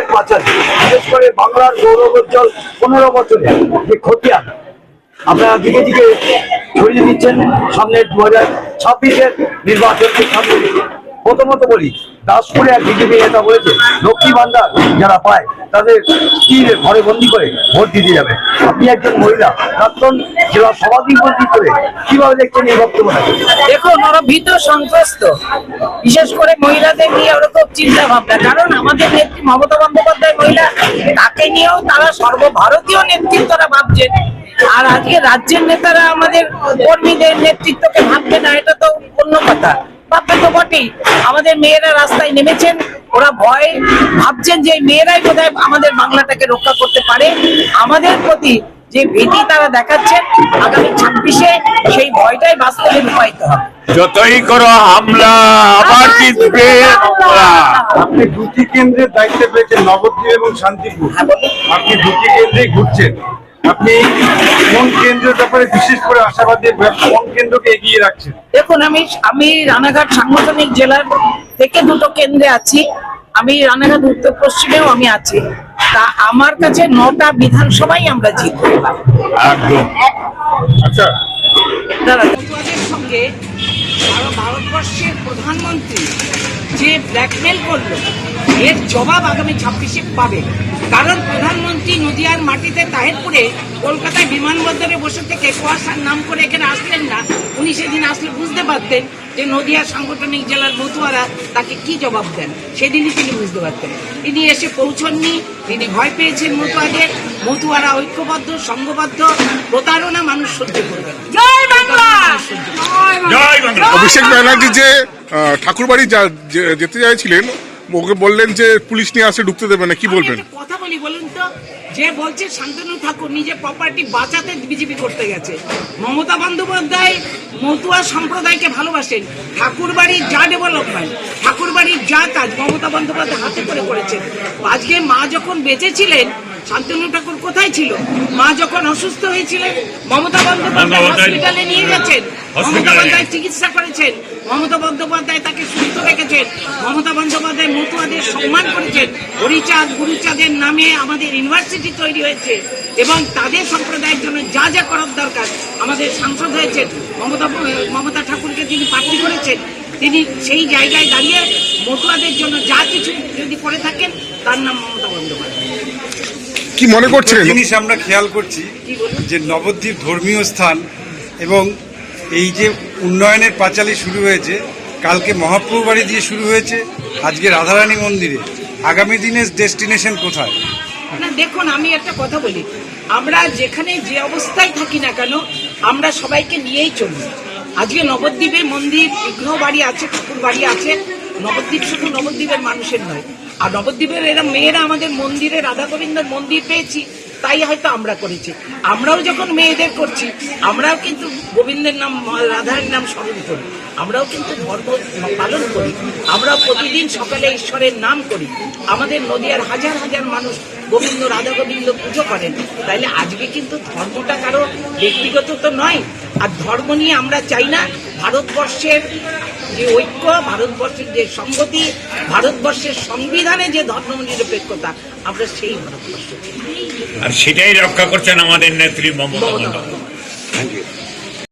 উন্নয়নের পাচার বিশেষ করে বাংলার গৌরবোজ্জ্বল পনেরো বছরে যে খতিয়ান আপনারা দিকে দিকে ছড়িয়ে দিচ্ছেন সামনে দু হাজার ছাব্বিশের নির্বাচনকে সামনে। প্রথমত বলি, দাসপুরে এক বিজেপি নেতা বলেছে, লক্ষ্মী ভান্ডার যারা পায়, তাদের স্ত্রীর ঘরে বন্দি করে ভোট দিতে যাবে। আপনি একজন মহিলা, প্রাক্তন জেলা সভাধিপতি করে কীভাবে দেখছেন এই বক্তব্যটা? দেখুন, ওরা ভীত সন্ত্রস্ত। বিশেষ করে মহিলাদের নিয়ে ওরকম চিন্তা ভাবনা কারণ আমাদের নেত্রী মমতা বন্দ্যোপাধ্যায় মহিলা, তাকে নিয়েও তারা সর্বভারতীয় নেতৃত্বরা ভাবছেন। আর আজকে রাজ্যের নেতারা আমাদের কর্মীদের নেতৃত্বকে ভাববে না, এটা তো অন্য কথা। তো বটেই। আমাদের মেয়েরা রাস্তায় নেমেছেন ওরা ভয় ভাবছেন যে মেয়েরাই বোধহয় আমাদের বাংলাটাকে রক্ষা করতে পারে। আমাদের প্রতি যে ভীতি তারা দেখাচ্ছেন আগামী ছাব্বিশে সেই ভয়টাই বাস্তবে রূপায়িত হবে। যতই করো হামলা আবার জিতবে আপনি দুটি কেন্দ্রের দায়িত্বে পেয়েছেন নবদ্বীপ এবং শান্তিপুর। আপনি দুটি কেন্দ্রেই ঘুরছেন। আপনি কোন কেন্দ্রের ব্যাপারে বিশেষ করে আশাবাদী কোন কেন্দ্রকে এগিয়ে রাখছেন? দেখুন আমি আমি রানাঘাট সাংগঠনিক জেলার থেকে দুটো কেন্দ্রে আছি। আমি রানাঘাট উত্তর পশ্চিমেও আমি আছি। তা আমার কাছে নটা বিধানসভাই আমরা জিতবো একদম। আচ্ছা। দাঁড়া, সঙ্গে সারা ভারতবর্ষের প্রধানমন্ত্রী যে ব্ল্যাকমেল করল এর জবাব আগামী ছাব্বিশে পাবে। কারণ প্রধানমন্ত্রী নদিয়ার মাটিতে তাহেরপুরে কলকাতায় বিমানবন্দরে বসে থেকে কুয়াশার নাম করে এখানে আসলেন না উনি সেদিন আসলে বুঝতে পারতেন যে নদিয়া সাংগঠনিক জেলার মতুয়ারা তাকে কি জবাব দেন। সেদিনই তিনি বুঝতে পারতেন। তিনি এসে পৌঁছননি তিনি ভয় পেয়েছেন মতুয়াদের। মতুয়ারা ঐক্যবদ্ধ সংঘবদ্ধ প্রতারণা মানুষ সহ্য করবে না। জয় বাংলা! জয় বাংলা! অভিষেক ব্যানার্জি যে ঠাকুরবাড়ি যা- যেতে চাইছিলেন ওকে বললেন যে পুলিশ নিয়ে আসে ঢুকতে দেবে না কি বলবেন? বলি বলুন তো? যে বলছে শান্তনু ঠাকুর নিজের প্রপার্টি বাঁচাতে বিজেপি করতে গেছে। মমতা বন্দ্যোপাধ্যায় মতুয়া সম্প্রদায়কে ভালোবাসেন। ঠাকুর বাড়ির যা ডেভেলপমেন্ট ঠাকুর বাড়ির যা কাজ মমতা বন্দ্যোপাধ্যায় হাতে করে করেছেন। আজকে মা যখন বেঁচে ছিলেন শান্তনু ঠাকুর কোথায় ছিল? মা যখন অসুস্থ হয়েছিলেন মমতা বন্দ্যোপাধ্যায় বন্দ্যোপাধ্যায়- হসপিটালে নিয়ে গেছেন। মমতা বন্দ্যোপাধ্যায় চিকিৎসা করেছেন। মমতা বন্দ্যোপাধ্যায় তাকে সুস্থ রেখেছেন। মমতা বন্দ্যোপাধ্যায় মতুয়াদের সম্মান করেছেন। হরিচাঁদ গুরুচাঁদের নামে আমাদের ইউনিভার্সিটি তৈরি হয়েছে এবং তাদের সম্প্রদায়ের জন্য যা যা করার দরকার আমাদের সাংসদ হয়েছেন। মমতা মমতা ঠাকুরকে তিনি প্রার্থী করেছেন তিনি সেই জায়গায় দাঁড়িয়ে মতুয়াদের জন্য যা কিছু যদি করে থাকেন তার নাম মমতা বন্দ্যোপাধ্যায়। কি মনে করছেন জিনিস আমরা খেয়াল করছি যে নবদ্বীপ ধর্মীয় স্থান এবং এই যে উন্নয়নের পাঁচালী শুরু হয়েছে, কালকে মহাপ্রভু বাড়ি দিয়ে শুরু হয়েছে, আজকে রাধারানী মন্দিরে। আগামী দিনের ডেস্টিনেশন কোথায়? না, দেখুন, আমি একটা কথা বলি। আমরা যেখানে যে অবস্থায় থাকি না কেন, আমরা সবাইকে নিয়েই চলি। আজকে নবদ্বীপে মন্দির, বিগ্রহ বাড়ি আছে, ঠাকুর বাড়ি আছে। নবদ্বীপ শুধু নবদ্বীপের মানুষের নয়। আর নবদ্বীপের এরা মেয়েরা আমাদের মন্দিরে রাধা গোবিন্দর মন্দির পেয়েছি। তাই হয়তো আমরা করেছি। আমরাও যখন মেয়েদের করছি, আমরাও কিন্তু গোবিন্দের নাম, রাধার নাম স্মরণ করি। আমরাও কিন্তু ধর্ম পালন করি। আমরাও প্রতিদিন সকালে ঈশ্বরের নাম করি। আমাদের নদিয়ার হাজার হাজার মানুষ গোবিন্দ, রাধা গোবিন্দ পুজো করেন। তাইলে আজকে কিন্তু ধর্মটা কারও ব্যক্তিগত তো নয়। আর ধর্ম নিয়ে আমরা চাই না ভারতবর্ষের যে ঐক্য ভারতবর্ষের যে সংগতি ভারতবর্ষের সংবিধানে যে ধর্ম নিরপেক্ষতা আমরা সেই ভারতবর্ষ। আর সেটাই রক্ষা করছেন আমাদের নেত্রী মমতা থ্যাংক বন্দ্যোপাধ্যায়।